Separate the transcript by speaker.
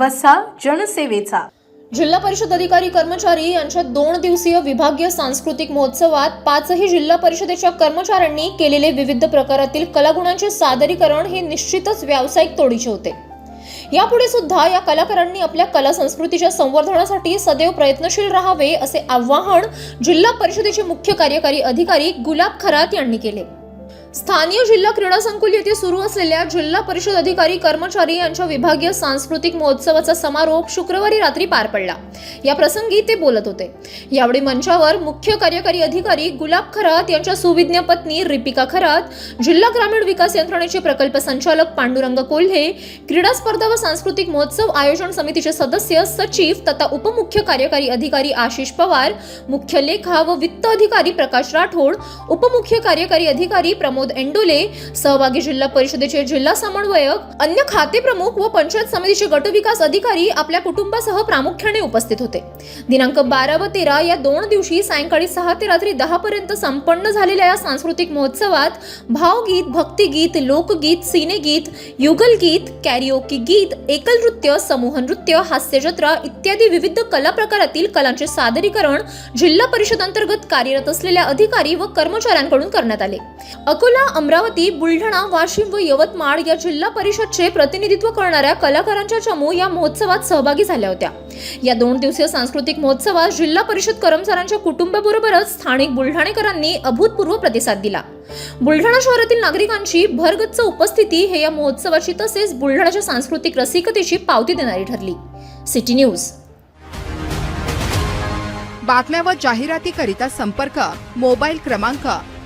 Speaker 1: वसा जनसेवेचा.
Speaker 2: जिल्हा परिषद अधिकारी कर्मचारी यांच्या दोन दिवसीय विभागीय सांस्कृतिक महोत्सवात पाचही जिल्हा परिषदेच्या कर्मचाऱ्यांनी केलेले विविध प्रकारातील कलागुणांचे सादरीकरण हे निश्चितच व्यावसायिक तोडीचे होते. यापुढे सुद्धा या कलाकारांनी आपल्या कला संस्कृतीच्या संवर्धनासाठी सदैव प्रयत्नशील राहावे असे आवाहन जिल्हा परिषदेचे मुख्य कार्यकारी अधिकारी गुलाब खरात यांनी केले. स्थानीय जिल्हा क्रीडा संकुल येथे सुरू असलेल्या जिल्हा परिषद अधिकारी कर्मचारी यांच्या विभागीय सांस्कृतिक महोत्सवाचा समारोप शुक्रवारी रात्री पार पडला. या प्रसंगी ते बोलत होते. यावेळी मंचावर मुख्य कार्यकारी अधिकारी गुलाब खरात यांच्या सुविज्ञ पत्नी रिपिका खरात जिल्हा ग्रामीण विकास यंत्रणेचे प्रकल्प संचालक पांडुरंग कोल्हे क्रीडा स्पर्धा व सांस्कृतिक महोत्सव आयोजन समितीचे सदस्य सचिव तथा उपमुख्य कार्यकारी अधिकारी आशिष पवार मुख्य लेखा व वित्त अधिकारी प्रकाश राठोड उपमुख्य कार्यकारी अधिकारी प्रमोद एंडोले सहभागी जिल्हा परिषदेचे जिल्हा समन्वयक अन्य खाते प्रमुख व पंचायत समितीचे गटविकास अधिकारी आपल्या कुटुंबासह प्रामुख्याने उपस्थित होते. दिनांक बारा व तेरा या दोन दिवशी सायंकाळी सहा ते रात्री दहा पर्यंत संपन्न झालेल्या या सांस्कृतिक महोत्सवात भावगीत भक्तिगीत लोकगीत सिनेगीत युगलगीत कॅरिओकी गीत एकल नृत्य समूह नृत्य हास्यजत्रा इत्यादी विविध कला प्रकारातील कलांचे सादरीकरण जिल्हा परिषद अंतर्गत कार्यरत असलेल्या अधिकारी व कर्मचाऱ्यांकडून करण्यात आले. अकोला अमरावती बुलढाणा वाशिम व यवतमाळ या जिल्हा परिषदचे प्रतिनिधित्व करणाऱ्या कलाकारांच्या चमू या महोत्सवात सहभागी झाल्या होत्या. या दोन दिवसीय सांस्कृतिक महोत्सवात जिल्हा परिषद कर्मचाऱ्यांच्या कुटुंबाबरोबरच स्थानिक बुलढाणेकरांनी अभूतपूर्व प्रतिसाद दिला. बुलढाणा शहरातील नागरिकांची भरगच्च उपस्थिती हे या महोत्सवाची तसेच बुलढाणाच्या सांस्कृतिक रसिकतेची पावती देणारी ठरली. City news.
Speaker 3: बातम्या व जाहिरातीकरिता संपर्क मोबाईल क्रमांक